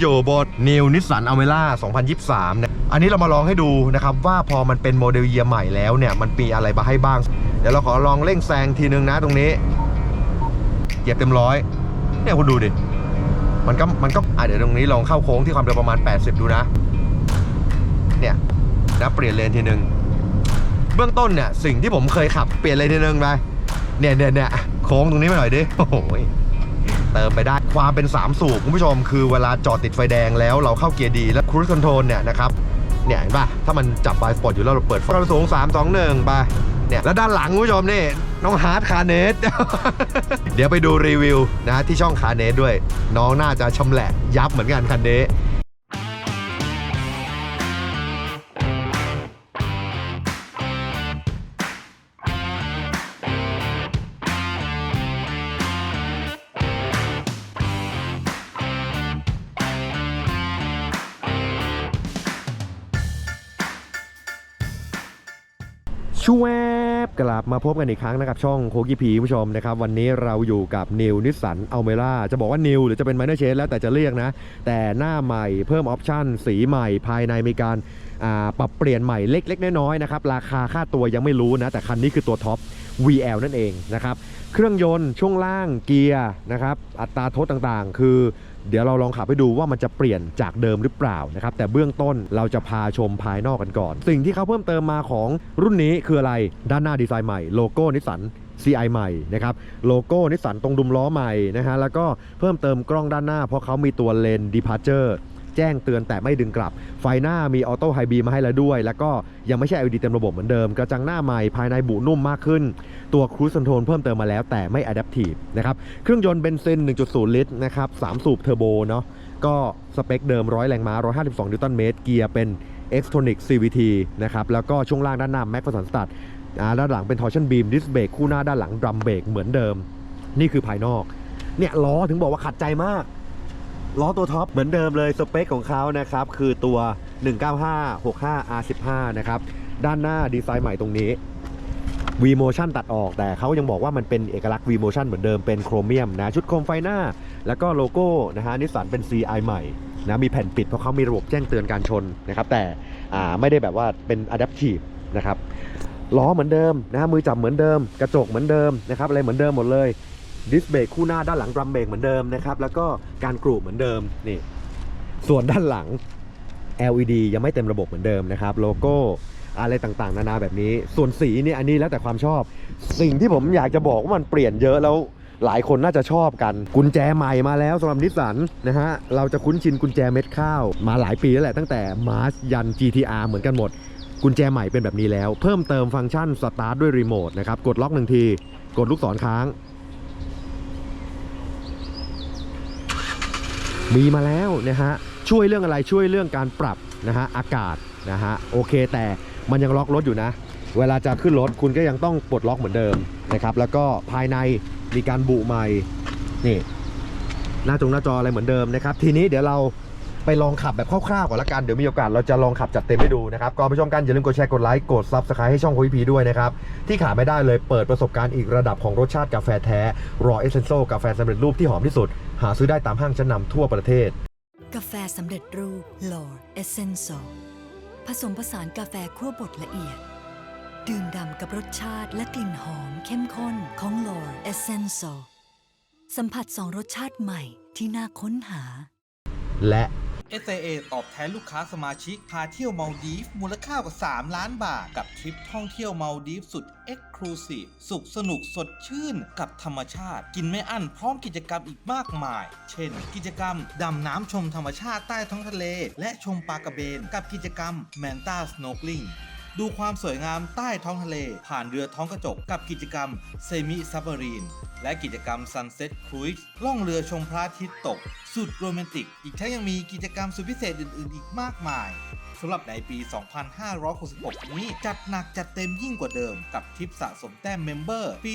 อยู่บน New Nissan Almera 2023นะอันนี้เรามาลองให้ดูนะครับว่าพอมันเป็นโมเดลเยียร์ใหม่แล้วเนี่ยมันมีอะไรมาให้บ้าง เดี๋ยวเราขอลองเร่งแซงทีนึงนะตรงนี้เหยียบเต็มร้อยเนี่ยคุณดูดิมันก็มันก็อะเดี๋ยวตรงนี้ลองเข้าโค้งที่ความเร็วประมาณ 80 ดูนะ เนี่ยนะเปลี่ยนเลนทีนึงเบื้องต้นเนี่ยสิ่งที่ผมเคยขับเปลี่ยนเลนทีนึงไปเนี่ยเนี่ยเนี่ยโค้งตรงนี้มาหน่อยดิโอ้โห เติมไปได้ ความเป็น 3 สูบคุณผู้ชม คือเวลาจอดติดไฟแดงแล้วเราเข้าเกียร์ดีแล้วครู i คอนโทรลเนี่ยนะครับเนี่ยเห็นป่ะ ถ้ามันจับบายสปอร์ตอยู่แล้วเราเปิดความสูง 3 2 1 ไป เนี่ย แล้วด้านหลังคุณผู้ชมนี่ น้องฮาร์ดคาเนส เดี๋ยวไปดูรีวิวนะที่ช่องคาเนสด้วย น้องน่าจะชำแหละยับเหมือนกันคันนี้ ชวบกลับมาพบกันอีกครั้งนะครับช่องโคกี้พีผู้ชมนะครับวันนี้เราอยู่กับนิวนิสสันอัลเมล่าจะบอกว่านิวหรือจะเป็นไมเนอร์เชนแล้วแต่จะเรียกนะ แต่หน้าใหม่เพิ่มออปชั่นสีใหม่ภายในมีการปรับเปลี่ยนใหม่เล็ก ๆ น้อยๆนะครับราคาค่าตัวยังไม่รู้นะ แต่คันนี้คือตัวท็อป VL นั่นเองนะครับเครื่องยนต์ช่วงล่างเกียร์นะครับอัตราโทษต่างๆ คือ เดี๋ยวเราลองขับให้ดูว่ามันจะเปลี่ยนจากเดิมหรือเปล่านะครับแต่เบื้องต้นเราจะพาชมภายนอกกันก่อน สิ่งที่เขาเพิ่มเติมมาของรุ่นนี้คืออะไรด้านหน้าดีไซน์ใหม่โลโก้นิสสัน CI ใหม่นะครับโลโก้นิสสันตรงดุมล้อใหม่นะฮะแล้วก็เพิ่มเติมกล้องด้านหน้า เพราะเขามีตัวเลน Departure แจ้งเตือนแต่ไม่ดึงกลับ ไฟหน้ามีออโต้ไฮบีมาให้แล้วด้วย แล้วก็ยังไม่ใช่ LED เต็มระบบเหมือนเดิม กระจังหน้าใหม่ภายในบุนุ่มมากขึ้น ตัวครู i คอนโทรลเพิ่มเติมมาแล้วแต่ไม่ Adaptive นะครับเครื่องยนต์เบนซิน 1.0 ลิตรนะครับ3สูบเทอร์โบเนาะก็สเปคเดิม100แรงม้า 152 นิวตันเมตรเกียร์เป็น Xtronic CVT นะครับแล้วก็ช่วงล่างด้านหน้า Mac ผสานสตัดอ่าด้านหลังเป็น Torsion Beam Disc Brake คู่หน้าด้านหลัง Drum Brake เหมือนเดิม นี่คือภายนอกเนี่ยล้อถึงบอกว่าขัดใจมาก ล้อตัวท็อปเหมือนเดิมเลยสเปคของเขานะครับ คือตัว 195 65 R15 นะครับ ด้านหน้าดีไซน์ใหม่ตรงนี้ V Motion ตัดออกแต่เขายังบอกว่ามันเป็นเอกลักษณ์ V Motion เหมือนเดิมเป็นโครเมียมนะ ชุดโคมไฟหน้า แล้วก็โลโก้นะฮะนิสสันเป็น CI ใหม่นะมีแผ่นปิดเพราะเขามีระบบแจ้งเตือนการชนนะครับ แต่ไม่ได้แบบว่าเป็น Adaptive นะครับล้อเหมือนเดิมนะฮะมือจับเหมือนเดิม กระจกเหมือนเดิมนะครับอะไรเหมือนเดิมหมดเลย ดิสเบรกคู่หน้าด้านหลังดรัมเบรกเหมือนเดิมนะครับแล้วก็การกรูเหมือนเดิมนี่ส่วนด้านหลัง LED ยังไม่เต็มระบบเหมือนเดิมนะครับ โลโก้อะไรต่างๆ นานาแบบนี้ ส่วนสีเนี่ยอันนี้แล้วแต่ความชอบ สิ่งที่ผมอยากจะบอกว่ามันเปลี่ยนเยอะแล้วหลายคนน่าจะชอบกัน กุญแจใหม่มาแล้วสำหรับนิสสันนะฮะ เราจะคุ้นชินกุญแจเม็ดข้าว มาหลายปีแล้วแหละตั้งแต่มาร์ยัน GTR เหมือนกันหมด กุญแจใหม่เป็นแบบนี้แล้ว เพิ่มเติมฟังก์ชันสตาร์ทด้วยรีโมทนะครับ กดล็อกหนึ่งที กดลูกศรค้าง มีมาแล้วนะฮะช่วยเรื่องอะไรช่วยเรื่องการปรับนะฮะอากาศนะฮะโอเคแต่มันยังล็อกรถอยู่นะ เวลาจะขึ้นรถคุณก็ยังต้องปลดล็อกเหมือนเดิมนะครับแล้วก็ภายในมีการบุใหม่นี่หน้าจงหน้าจออะไรเหมือนเดิมนะครับ ทีนี้เดี๋ยวเรา ไปลองขับแบบคร่าวๆก่อนละกัน เดี๋ยวมีโอกาสเราจะลองขับจัดเต็มให้ดูนะครับก่อนไปชมกันอย่าลืมกดแชร์กดไลค์กดซับสไครต์ให้ช่องโควิพีด้วยนะครับ ที่ขาดไม่ได้เลยเปิดประสบการณ์อีกระดับของรสชาติกาแฟแท้รอเอเซนโซกาแฟสำเร็จรูปที่หอมที่สุด หาซื้อได้ตามห้างชั้นนำทั่วประเทศ กาแฟสำเร็จรูป Lord Essential ผสมผสานกาแฟคั่วบดละเอียด ดื่มด่ำกับรสชาติและกลิ่นหอมเข้มข้นของ Lord Essential สัมผัสสองรสชาติใหม่ที่น่าค้นหา และ SAA ตอบแทนลูกค้าสมาชิก พาเที่ยวมาลดีฟมูลค่ากว่า 3 ล้านบาท กับทริปท่องเที่ยวมาลดีฟสุด Exclusive สุขสนุกสดชื่นกับธรรมชาติ กินไม่อั้นพร้อมกิจกรรมอีกมากมาย เช่น กิจกรรมดำน้ำชมธรรมชาติใต้ท้องทะเล และชมปลากระเบน กับกิจกรรมแมนตาสโนกลิง ดูความสวยงามใต้ท้องทะเล ผ่านเรือท้องกระจกกับกิจกรรมเซมิซับเบอรีนและกิจกรรม Sunset Cruise ล่องเรือชมพระอาทิตย์ตก สุดโรแมนติก อีกทั้งยังมีกิจกรรมสุดพิเศษอื่น ๆ อีกมากมาย สำหรับในปี 2566 นี้ จัดหนักจัดเต็มยิ่งกว่าเดิม กับทริปสะสมแต้มเมมเบอร์ ปี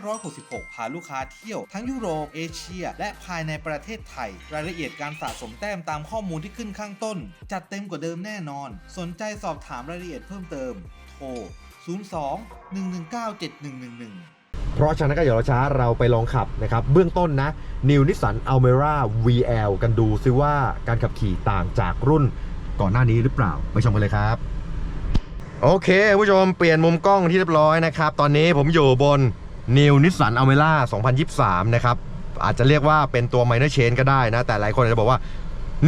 2566 พาลูกค้าเที่ยวทั้งยุโรป เอเชีย และภายในประเทศไทย รายละเอียดการสะสมแต้มตามข้อมูลที่ขึ้นข้างต้น จัดเต็มกว่าเดิมแน่นอน สนใจสอบถามรายละเอียดเพิ่มเติม โทร 02 119 7111เพราะฉะนั้นก็อย่ารอช้าเราไปลองขับนะครับ เบื้องต้นนะ New Nissan Almera VL กันดูซิว่าการขับขี่ต่างจากรุ่น ก่อนหน้านี้หรือเปล่า ไปชมกันเลยครับ โอเคผู้ชมเปลี่ยนมุมกล้องที่เรียบร้อยนะครับ ตอนนี้ผมอยู่บน New Nissan Almera 2023 นะครับ อาจจะเรียกว่าเป็นตัว minor change ก็ได้นะ แต่หลายคนอาจจะบอกว่า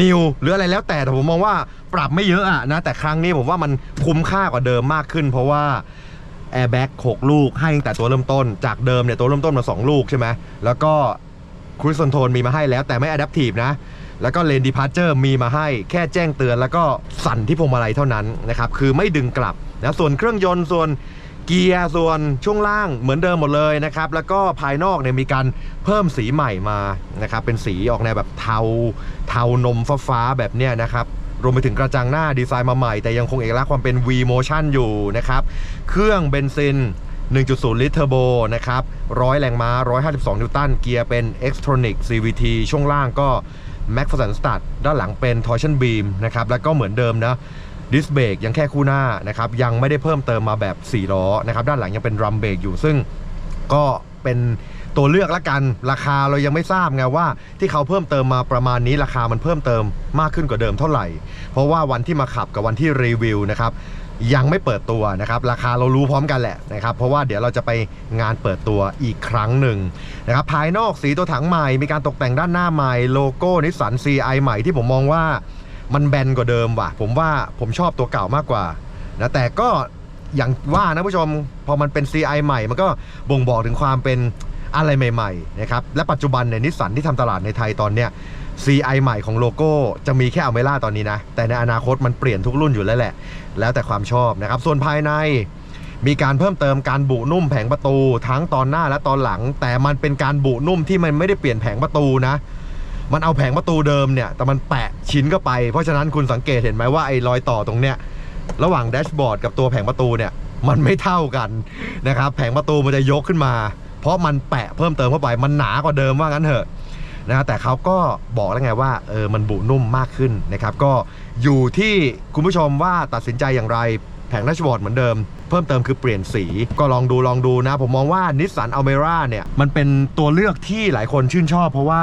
นิวหรืออะไรแล้วแต่แต่ผมมองว่าปรับไม่เยอะอะนะ แต่ครั้งนี้ผมว่ามันคุ้มค่ากว่าเดิมมากขึ้น เพราะว่าแอร์แบ็ก6ลูกให้ตั้งแต่ตัวเริ่มต้นจากเดิมเนี่ยตัวเริ่มต้นมา 2 ลูกใช่ไหมแล้วก็ครู i คอนโทรลมีมาให้แล้วแต่ไม่อะดัพทีฟนะ แล้วก็เลนดีพาร์เจอร์มีมาให้แค่แจ้งเตือน แล้วก็สั่นที่พวงมาลัยเท่านั้นนะครับคือไม่ดึงกลับนะส่วนเครื่องยนต์ส่วนเกียร์ส่วนช่วงล่างเหมือนเดิมหมดเลยนะครับแล้วก็ภายนอกเนี่ยมีการเพิ่มสีใหม่มานะครับเป็นสีออกแนวแบบเทาเทานมฟ้าๆแบบเนี้ยนะครับรวมไปถึงกระจังหน้าดีไซน์มาใหม่ แต่ยังคงเอกลักษณ์ความเป็น V Motion อยู่นะครับเครื่องเบนซิน 1.0 ลิตรเทอร์โบนะครับ 100 แรงม้า 152 นิวตัน เกียร์เป็น Xtronic CVT ช่วงล่างก็ m a c p h e r s o n Start ด้านหลังเป็น Torsion Beam นะครับแล้วก็เหมือนเดิมนะดิสเบรกยังแค่คู่หน้านะครับยังไม่ได้เพิ่มเติมมาแบบ4ล้อนะครับด้านหลังยังเป็นรัมเบรกอยู่ซึ่งก็เป็นตัวเลือกละกันราคาเรายังไม่ทราบไงว่า ที่เขาเพิ่มเติมมาประมาณนี้ราคามันเพิ่มเติมมากขึ้นกว่าเดิมเท่าไหร่ เพราะว่าวันที่มาขับกับวันที่รีวิวนะครับ ยังไม่เปิดตัวนะครับ ราคาเรารู้พร้อมกันแหละนะครับ เพราะว่าเดี๋ยวเราจะไปงานเปิดตัวอีกครั้งหนึ่งนะครับ ภายนอกสีตัวถังใหม่ มีการตกแต่งด้านหน้าใหม่ โลโก้นิสสัน CI ใหม่ที่ผมมองว่ามันแบนกว่าเดิมว่ะ ผมว่าผมชอบตัวเก่ามากกว่านะแต่ก็อย่างว่านะผู้ชม พอมันเป็น CI ใหม่ มันก็บ่งบอกถึงความเป็นอะไรใหม่ๆนะครับ และปัจจุบันในนิสสันที่ทำตลาดในไทยตอนเนี้ย CI ใหม่ของโลโก้จะมีแค่อเมล่าตอนนี้นะ แต่ในอนาคตมันเปลี่ยนทุกรุ่นอยู่แล้วแหละ แล้วแต่ความชอบนะครับ ส่วนภายในมีการเพิ่มเติมการบุนุ่มแผงประตูทั้งตอนหน้าและตอนหลัง แต่มันเป็นการบุนุ่มที่มันไม่ได้เปลี่ยนแผงประตูนะ มันเอาแผงประตูเดิมเนี่ย แต่มันแปะชิ้นเข้าไป เพราะฉะนั้นคุณสังเกตเห็นไหมว่าไอ้รอยต่อตรงเนี้ยระหว่างแดชบอร์ดกับตัวแผงประตูเนี่ยมันไม่เท่ากันนะครับแผงประตูมันจะยกขึ้นมา เพราะมันแปะเพิ่มเติมเข้าไปมันหนากว่าเดิมว่างั้นเถอะ นะแต่เขาก็บอกแล้วไงว่าเออมันบุนุ่มมากขึ้นนะครับก็อยู่ที่คุณผู้ชมว่าตัดสินใจอย่างไรแผงแดชบอร์ดเหมือนเดิม เพิ่มเติมคือเปลี่ยนสีก็ลองดูลองดูนะ ผมมองว่านิสสันอัลเมร่าเนี่ยมันเป็นตัวเลือกที่หลายคนชื่นชอบ เพราะว่า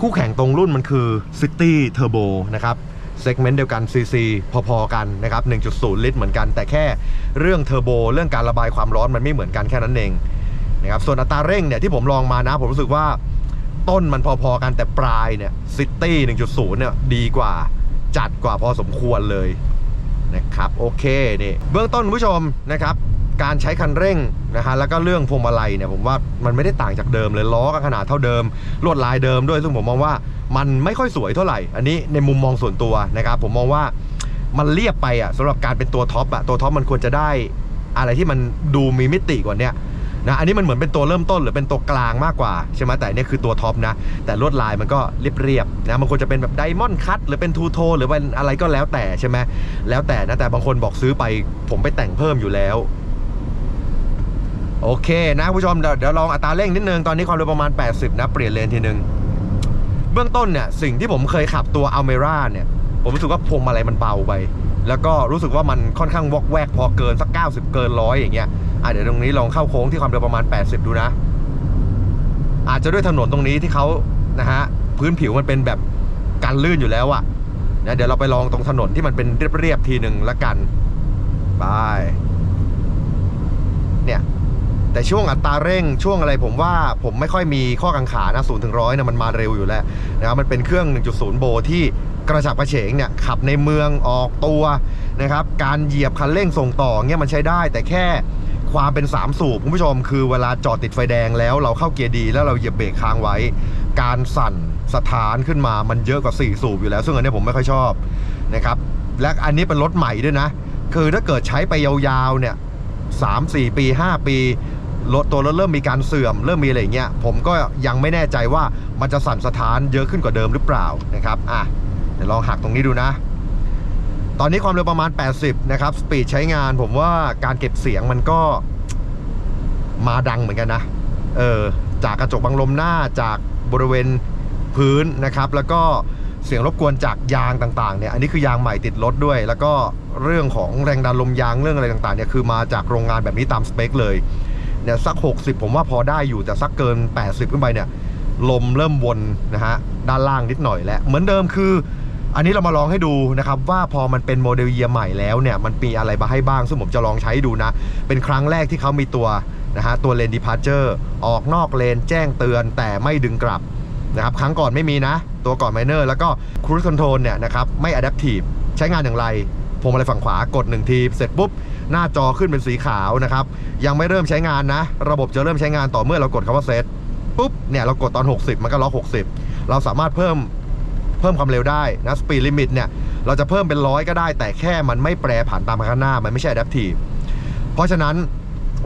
คู่แข่งตรงรุ่นมันคือ City Turbo นะครับเซกเมนต์เดียวกัน CC พอๆกันนะครับ 1.0 ลิตรเหมือนกัน แต่แค่เรื่องเทอร์โบเรื่องการระบายความร้อนมันไม่เหมือนกันแค่นั้นเองนะครับส่วนอัตราเร่งเนี่ยที่ผมลองมานะ ผมรู้สึกว่า ต้นมันพอๆกันแต่ปลายเนี่ยซิตี้1.0 เนี่ยดีกว่าจัดกว่าพอสมควรเลยนะครับโอเคนี่เบื้องต้นคุณผู้ชมนะครับ การใช้คันเร่งนะฮะแล้วก็เรื่องพวงมาลัยเนี่ยผมว่ามันไม่ได้ต่างจากเดิมเลยล้อก็ขนาดเท่าเดิม ลวดลายเดิมด้วยซึ่งผมมองว่ามันไม่ค่อยสวยเท่าไหร่ อันนี้ในมุมมองส่วนตัวนะครับ ผมมองว่ามันเรียบไปอะสำหรับการเป็นตัวท็อปอะตัวท็อปมันควรจะได้อะไรที่มันดูมีมิติกว่านี้ นะอันนี้มันเหมือนเป็นตัวเริ่มต้นหรือเป็นตัวกลางมากกว่าใช่ไหมแต่อันนี่คือตัวท็อปนะ แต่ลวดลายมันก็เรียบๆนะมันควรจะเป็นแบบไดมอนด์คัตหรือเป็นทูโทหรือเป็นอะไรก็แล้วแต่ใช่ไหมแล้วแต่นะแต่บางคนบอกซื้อไป ผมไปแต่งเพิ่มอยู่แล้วโอเคนะผู้ชมเดี๋ยวลองอัตราเร่งนิดนึง ตอนนี้ความเร็วประมาณ 80 นะ เปลี่ยนเลนทีนึง เบื้องต้นเนี่ย สิ่งที่ผมเคยขับตัว a l m e r a เนี่ย ผมรู้สึกว่าพวงมาลัยมันเบาไป แล้วก็รู้สึกว่ามันค่อนข้างวอกแวกพอเกินสัก 90 เกินร้อยอย่างเงี้ย อะเดี๋ยวตรงนี้ลองเข้าโค้งที่ความเร็วประมาณ 80 ดูนะ อาจจะด้วยถนนตรงนี้ที่เขานะฮะพื้นผิวมันเป็นแบบกันลื่นอยู่แล้วอะนะเดี๋ยวเราไปลองตรงถนนที่มันเป็นเรียบๆทีหนึ่งละกันไปเนี่ยแต่ช่วงอัตราเร่งช่วงอะไรผมว่าผมไม่ค่อยมีข้อกังขานะศูนย์ถึงร้อยนี่ยมันมาเร็วอยู่แล้วนะครับมันเป็นเครื่อง 1.0 โบที่กระฉับกระเฉงเนี่ยขับในเมืองออกตัวนะครับการเหยียบคันเร่งส่งต่อเนี่ยมันใช้ได้แต่แค่ ความเป็น 3 สูบคุณผู้ชม คือเวลาจอดติดไฟแดงแล้วเราเข้าเกียร์ดีแล้วเราเหยียบเบรกค้างไว้ การสั่นสถานขึ้นมามันเยอะกว่า 4 สูบอยู่แล้ว ซึ่งอันนี้ผมไม่ค่อยชอบนะครับและอันนี้เป็นรถใหม่ด้วยนะ คือถ้าเกิดใช้ไปยาวๆเนี่ย3 4ปี 5 ปีรถตัวรถเริ่มมีการเสื่อม เริ่มมีอะไรเงี้ยผมก็ยังไม่แน่ใจว่ามันจะสั่นสถานเยอะขึ้นกว่าเดิมหรือเปล่านะครับอะเดี๋ยวลองหักตรงนี้ดูนะ ตอนนี้ความเร็วประมาณ 80 นะครับ สปีดใช้งานผมว่าการเก็บเสียงมันก็มาดังเหมือนกันนะ เออ จากกระจกบังลมหน้าจากบริเวณพื้นนะครับ แล้วก็เสียงรบกวนจากยางต่างๆ เนี่ย อันนี้คือยางใหม่ติดรถด้วย แล้วก็เรื่องของแรงดันลมยางเรื่องอะไรต่างๆ เนี่ย คือมาจากโรงงานแบบนี้ตามสเปคเลย เนี่ยสัก 60 ผมว่าพอได้อยู่ แต่สักเกิน 80 ขึ้นไปเนี่ย ลมเริ่มวนนะฮะ ด้านล่างนิดหน่อยแล้วเหมือนเดิมคือ อันนี้เรามาลองให้ดูนะครับว่าพอมันเป็นโมเดลเยียร์ใหม่แล้วเนี่ยมันมีอะไรมาให้บ้าง ซึ่งผมจะลองใช้ดูนะ เป็นครั้งแรกที่เขามีตัวนะฮะตัวเลนดีพาร์เจอร์ออกนอกเลนแจ้งเตือนแต่ไม่ดึงกลับนะครับครั้งก่อนไม่มีนะ ตัวก่อนไมเนอร์แล้วก็ครู i คอนโทรลเนี่ยนะครับไม่อะดัพทีฟใช้งานอย่างไรพวงมาลัยฝั่งขวากด1ทีเสร็จปุ๊บ หน้าจอขึ้นเป็นสีขาวนะครับ ยังไม่เริ่มใช้งานนะ ระบบจะเริ่มใช้งานต่อเมื่อเรากดคำว่าเซตปุ๊บเนี่ยเรากดตอน 60 มันก็ล็อก 60 เราสามารถเพิ่ม เพิ่มความเร็วได้นะสปีดลิมิตเนี่ยเราจะเพิ่มเป็นร้อยก็ได้ แต่แค่มันไม่แปรผันตามข้างหน้ามันไม่ใช่ adaptive เพราะฉะนั้น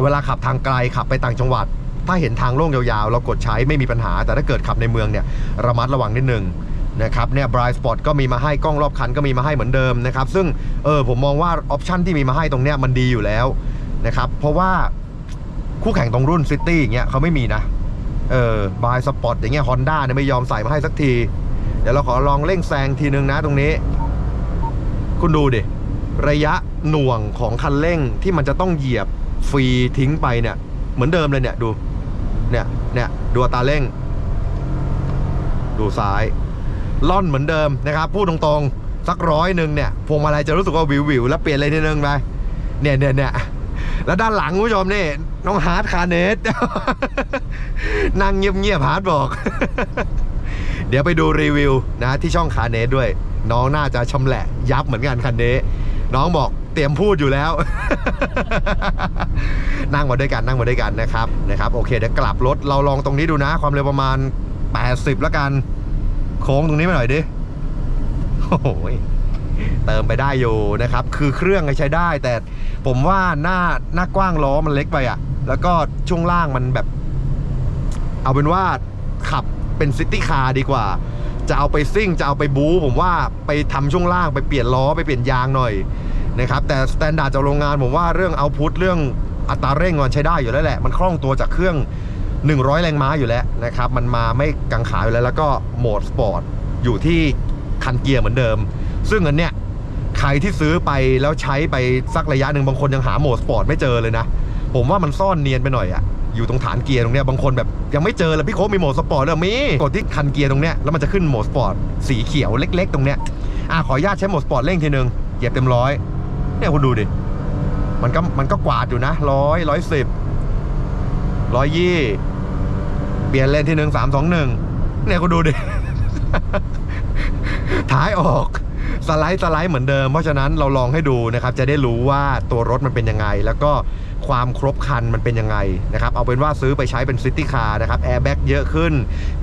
เวลาขับทางไกลขับไปต่างจังหวัด ถ้าเห็นทางโล่งยาวๆ เรากดใช้ไม่มีปัญหา แต่ถ้าเกิดขับในเมืองเนี่ยระมัดระวังนิดนึงนะครับเนี่ยบรายสปอตก็มีมาให้กล้องรอบคันก็มีมาให้เหมือนเดิมนะครับซึ่งเออผมมองว่าออปชันที่มีมาให้ตรงเนี้ยมันดีอยู่แล้วนะครับเพราะว่าคู่แข่งตรงรุ่นซิตี้อย่างเงี้ยเขาไม่มีนะเออบายสปอตอย่างเงี้ยฮอนด้าเนี่ยไม่ยอมใส่มาให้สักที เดี๋ยวเราขอลองเร่งแซงทีนึงนะตรงนี้ คุณดูดิ ระยะหน่วงของคันเร่งที่มันจะต้องเหยียบฟรีทิ้งไปเนี่ย เหมือนเดิมเลยเนี่ยดู เนี่ยเนี่ยดูตาเร่ง ดูซ้าย ล่อนเหมือนเดิมนะครับ พูดตรงๆ สักร้อยหนึ่งเนี่ยพวงมาลัยจะรู้สึกว่าวิววิวๆแล้วเปลี่ยนเลยนิดนึงไปเนี่ยเนี่ยเนี่ยแล้วด้านหลังคุณผู้ชมนี่น้องฮาร์ดคาร์เนสนั่งเงียบๆฮาร์ดบอก ดี๋ยวไปดูรีวิวนะที่ช่องคาเนสด้วย น้องน่าจะชำแหละยับเหมือนกันคันนี้ น้องบอกเตรียมพูดอยู่แล้ว นั่งมาด้วยกันนั่งมาด้วยกันนะครับนะครับโอเคเดี๋ยวกลับรถเราลองตรงนี้ดูนะ ความเร็วประมาณ 80 แล้วกัน โค้งตรงนี้มาหน่อยดิโอ้โหเติมไปได้อยู่นะครับ คือเครื่องใช้ได้ แต่ผมว่าหน้าหน้ากว้างล้อมันเล็กไปอะ แล้วก็ช่วงล่างมันแบบ เอาเป็นว่าขับ เป็นซิตี้คาร์ดีกว่า จะเอาไปซิ่งจะเอาไปบู๊ผมว่าไปทำช่วงล่างไปเปลี่ยนล้อไปเปลี่ยนยางหน่อยนะครับแต่สแตนดาร์ดจากโรงงานผมว่าเรื่องเอาพุทเรื่องอัตราเร่งมันใช้ได้อยู่แล้วแหละ มันคล่องตัวจากเครื่อง 100 แรงม้าอยู่แล้วนะครับ มันมาไม่กังขาอยู่แล้ว แล้วก็โหมดสปอร์ตอยู่ที่คันเกียร์เหมือนเดิม ซึ่งอันเนี้ยใครที่ซื้อไปแล้วใช้ไปสักระยะหนึ่งบางคนยังหาโหมดสปอร์ตไม่เจอเลยนะ ผมว่ามันซ่อนเนียนไปหน่อยอะ อยู่ตรงฐานเกียร์ตรงเนี้ยบางคนแบบยังไม่เจอเลยพี่โค้กมีโหมดสปอร์ตเลยมีกดที่คันเกียร์ตรงเนี้ยแล้วมันจะขึ้นโหมดสปอร์ตสีเขียวเล็ก ๆ ตรงเนี้ยอะขออนุญาตใช้โหมดสปอร์ตเร่งทีนึงเหยียบเต็มร้อยเนี่ยคุณดูดิมันก็มันก็กวาดอยู่นะร้อยร้อยสิบร้อยยี่เปลี่ยนเลนทีหนึ่งสามสองหนึ่งเนี่ยคุณดูดิท้ายออกสไลด์สไลด์เหมือนเดิม เพราะฉะนั้นเราลองให้ดูนะครับ จะได้รู้ว่าตัวรถมันเป็นยังไง แล้วก็ ความครบคันมันเป็นยังไงนะครับ เอาเป็นว่าซื้อไปใช้เป็นซิตี้คาร์นะครับแอร์แบ็กเยอะขึ้น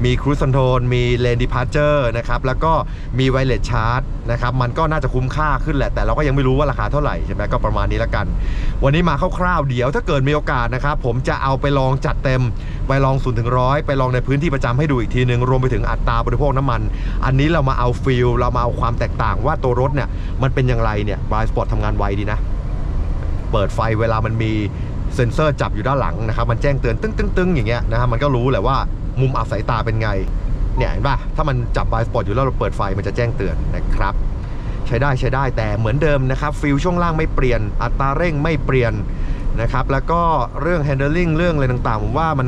มีครู i คอนโทรลมีเลนดีพาร์เจอร์นะครับ แล้วก็มีไวเลสชาร์จนะครับ มันก็น่าจะคุ้มค่าขึ้นแหละ แต่เราก็ยังไม่รู้ว่าราคาเท่าไหร่ใช่ไหมก็ประมาณนี้ละกัน วันนี้มาคร่าวๆเดี๋ยวถ้าเกิดมีโอกาสนะครับ ผมจะเอาไปลองจัดเต็มไปลอง0ูนถึงร้อยไปลองในพื้นที่ประจำให้ดูอีกทีหนึ่งรวมไปถึงอัตราบริโภคน้ำมัน อันนี้เรามาเอาฟิลเรามาเอาความแตกต่างว่าตัวรถเนี่ยมันเป็นอย่างไรเนี่ยบายสปอร์ตทำงานไวดีนะ เปิดไฟเวลามันมีเซ็นเซอร์จับอยู่ด้านหลังนะครับ มันแจ้งเตือนตึ้งตึ้งตึ้งอย่างเงี้ยนะฮะมันก็รู้แหละว่ามุมอับสายตาเป็นไง เนี่ยเห็นป่ะ ถ้ามันจับบายสปอร์ตอยู่แล้วเราเปิดไฟมันจะแจ้งเตือนนะครับ ใช้ได้ใช้ได้แต่เหมือนเดิมนะครับฟิลช่วงล่างไม่เปลี่ยน อัตราเร่งไม่เปลี่ยนนะครับ แล้วก็เรื่อง handling เรื่องอะไรต่างๆ ผมว่ามัน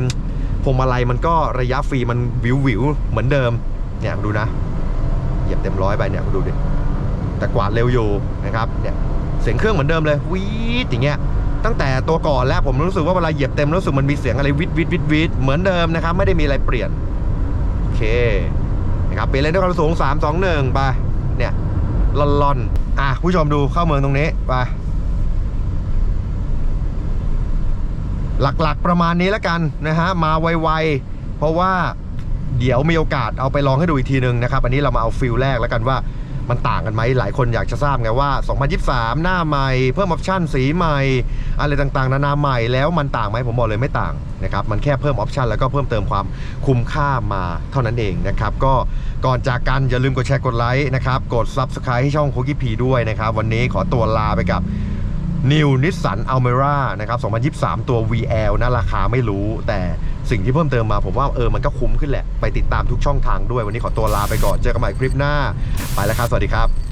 พวงมาลัยมันก็ระยะฟรีมันวิววิวเหมือนเดิม เนี่ยดูนะ เหยียบเต็มร้อยไปเนี่ยดูดิแต่กวาดเร็วอยู่นะครับเนี่ย เสียงเครื่องเหมือนเดิมเลยวีดอย่างเงี้ยตั้งแต่ตัวก่อนแล้วผมรู้สึกว่าเวลาเหยียบเต็มรู้สึกมันมีเสียงอะไรวิดวิดวิดวิดเหมือนเดิมนะครับ ไม่ได้มีอะไรเปลี่ยน โอเคนะครับเปลี่ยนเลนด้วยความสูง3 2 1ไปเนี่ยลอนลอนอะผู้ชมดูเข้าเมืองตรงนี้ไปหลักๆประมาณนี้แล้วกันนะฮะมาไวๆเพราะว่าเดี๋ยวมีโอกาสเอาไปลองให้ดูอีกทีนึงนะครับ อันนี้เรามาเอาฟิลแรกแล้วกันว่า มันต่างกันไหมหลายคนอยากจะทราบไงว่า 2023 หน้าใหม่เพิ่มออปชั่นสีใหม่ อะไรต่างๆ นานาใหม่แล้วมันต่างไหมผมบอกเลยไม่ต่างนะครับมันแค่เพิ่มออปชันแล้วก็เพิ่มเติมความคุ้มค่ามาเท่านั้นเองนะครับก็ก่อนจากกันอย่าลืมกดแชร์กดไลค์นะครับกด Subscribe ให้ช่องโคกิพีด้วยนะครับวันนี้ขอตัวลาไปกับ New Nissan Almera นะครับ 2023 ตัว VL นะราคาไม่รู้ แต่สิ่งที่เพิ่มเติมมาผมว่าเออมันก็คุ้มขึ้นแหละ ไปติดตามทุกช่องทางด้วยวันนี้ขอตัวลาไปก่อน เจอกันใหม่คลิปหน้า ไปแล้วครับ สวัสดีครับ